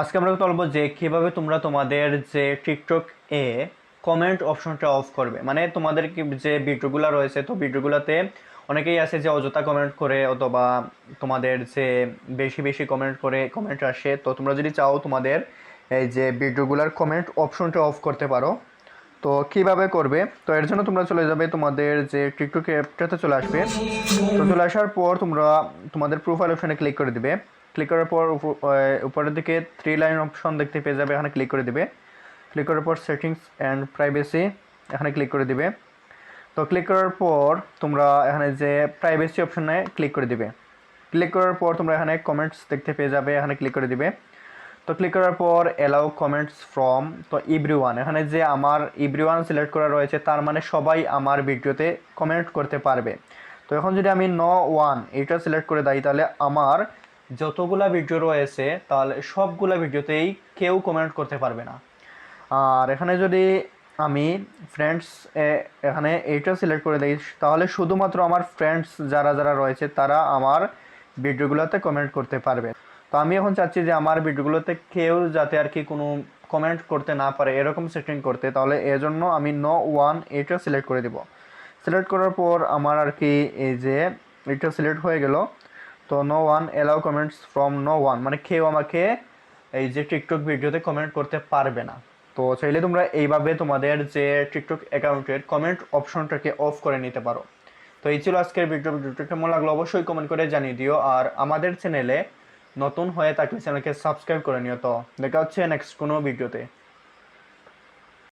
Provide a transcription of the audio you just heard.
আজকে আমরা বলব যে কীভাবে তোমরা তোমাদের যে টিকটক এ কমেন্ট অপশনটা অফ করবে। মানে তোমাদের যে ভিডিওগুলো রয়েছে, তো ভিডিওগুলোতে অনেকেই আছে যে অযথা কমেন্ট করে অথবা তোমাদের যে বেশি বেশি কমেন্ট করে কমেন্ট আসে। তো তোমরা যদি চাও তোমাদের এই যে ভিডিওগুলোর কমেন্ট অপশনটা অফ করতে পারো। তো কীভাবে করবে? তো এর জন্য তোমরা চলে যাবে তোমাদের যে টিকটক অ্যাপটাতে চলে আসবে। তো চলে আসার পর তোমরা তোমাদের প্রোফাইল অপশনে ক্লিক করে দিবে। ক্লিক করার পর উপ- উপরের দিকে থ্রি লাইন অপশন দেখতে পেয়ে যাবে, এখানে ক্লিক করে দিবে। ক্লিক করার পর সেটিংস অ্যান্ড প্রাইভেসি এখানে ক্লিক করে দিবে। তো ক্লিক করার পর তোমরা এখানে যে প্রাইভেসি অপশনে ক্লিক করে দিবে। ক্লিক করার পর তোমরা এখানে কমেন্টস দেখতে পেয়ে যাবে, এখানে ক্লিক করে দিবে। তো ক্লিক করার পর অ্যালাউ কমেন্টস ফ্রম তো ইব্রিওয়ান এখানে যে আমার ইব্রিওয়ান সিলেক্ট করা রয়েছে, তার মানে সবাই আমার ভিডিওতে কমেন্ট করতে পারবে। তো এখন যদি আমি ন ওয়ান এটা সিলেক্ট করে দিই, তাহলে আমার যতগুলা ভিডিও রয়েছে, তাহলে সবগুলা ভিডিওতেই কেউ কমেন্ট করতে পারবে না। আর এখানে যদি আমি ফ্রেন্ডস এখানে এইটা সিলেক্ট করে দিই, তাহলে শুধুমাত্র আমার ফ্রেন্ডস যারা যারা রয়েছে, তারা আমার ভিডিওগুলোতে কমেন্ট করতে পারবে। তো আমি এখন চাচ্ছি যে আমার ভিডিওগুলোতে কেউ যাতে আর কি কোনো কমেন্ট করতে না পারে, এরকম সেটিং করতে, তাহলে এর জন্য আমি ন ওয়ান এটা সিলেক্ট করে দিব। সিলেক্ট করার পর আমার আর কি এই যে, এটা সিলেক্ট হয়ে গেল। তো no one allow comments from no one মানে কেউ আমাকে এই যে টিকটক ভিডিওতে কমেন্ট করতে পারবে না। তো চাইলে তোমরা এইভাবে তোমাদের যে টিকটক অ্যাকাউন্টের কমেন্ট অপশনটাকে অফ করে নিতে পারো। তো এই ছিল আজকের ভিডিও ভিডিওটা কেমন লাগল অবশ্যই কমেন্ট করে জানিয়ে দিও। আর আমাদের চ্যানেলে নতুন হয়ে থাকলে চ্যানেলকে সাবস্ক্রাইব করে নিও। তো দেখা হচ্ছে নেক্সট কোনো ভিডিওতে